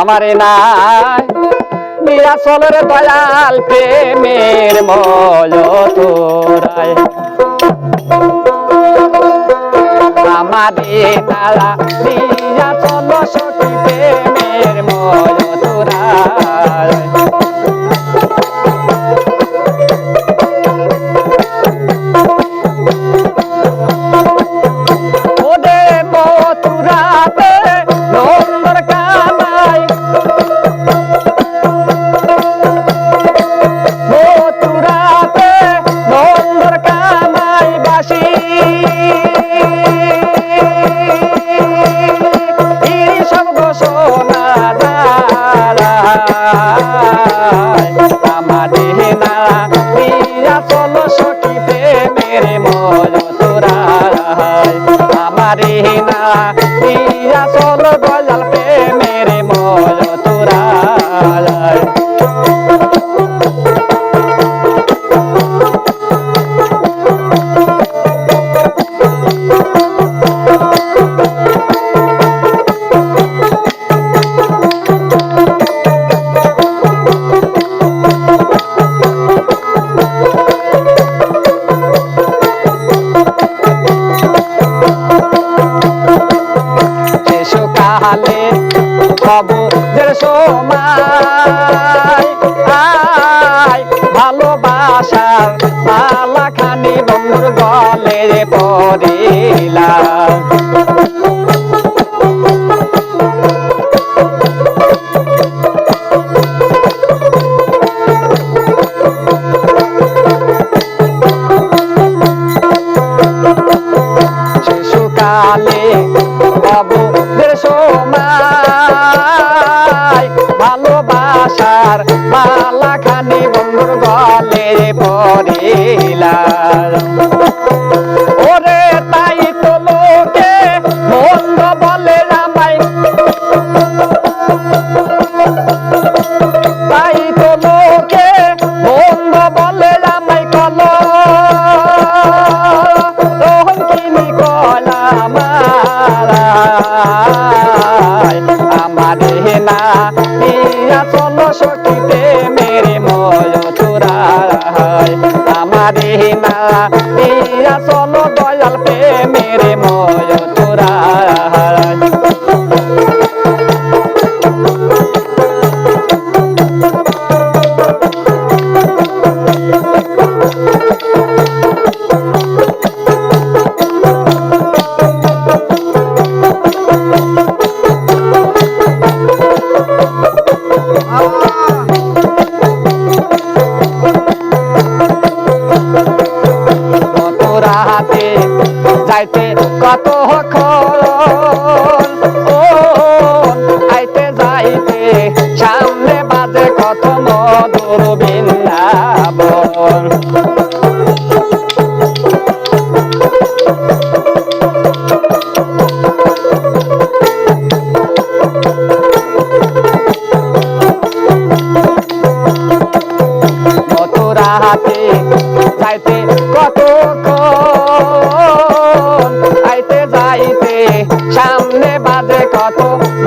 আমারে নাই। নিয়া চলর দয়াল প্রেমের মল তোরায় আমারে নালা নিয়া চল সখী যায় আমাদের না প্রিয়া চলো সখী প্রেমের ময় তোরায় আমারে না চলো সময় আয় ভালোবাসার মালা খানি বন্ধুর গলে পড়িলাম। শিশুকালে কবুদের সময় ভালোবাসার মালা খানি বন্ধুর গলে পড়িলাম। ওরে তাই তো লোকে মন্দ বলে রামাই। তাই তো লোকে মন্দ বলে রামাই কল। কলা মারায় আমারে না না ইয়া চলো হাতে যাইতে কত আইতে যাইতে সামনে বাজে কত মধুর বৃন্দাবন। হাতে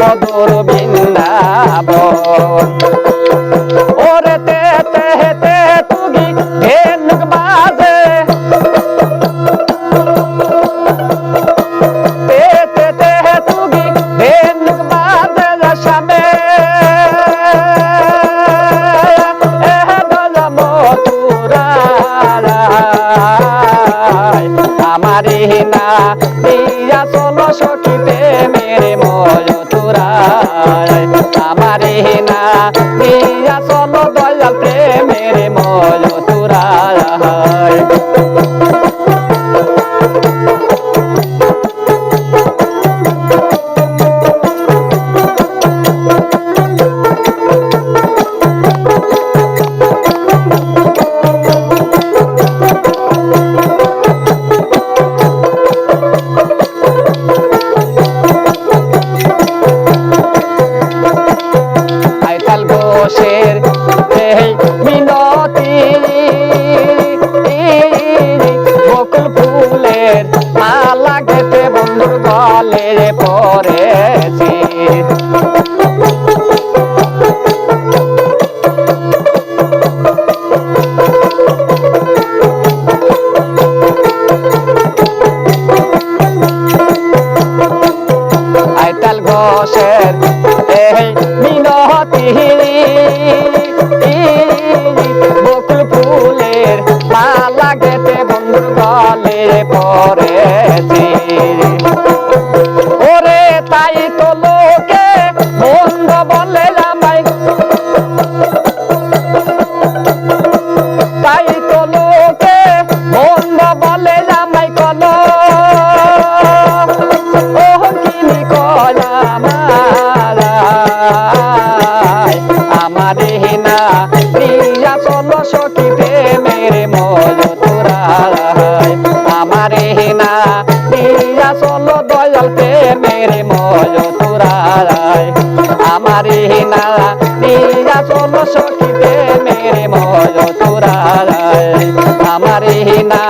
মধুর বৃন্দাবন। ওরে তে তে তে তুগি ধেনুক বাজে। তে তে তে তুগি ধেনুক বাজে মথুরায় আমারে না দিয়া চলো সখিতে মেরে ময় তোরায় আমারে না দিয়া মালা খেতে বন্ধুর গলে পরে। আমারে না প্রিয়া চলো দয়ালতে মেরে মজ তোরায় আমারে না। প্রিয়া চলো সখিতে মেরে মজ তোরায় আমারে না।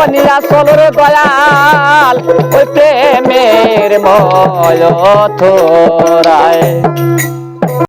অনিয়া চলো রে দয়াল, ওই প্রেমের ময় তোরায়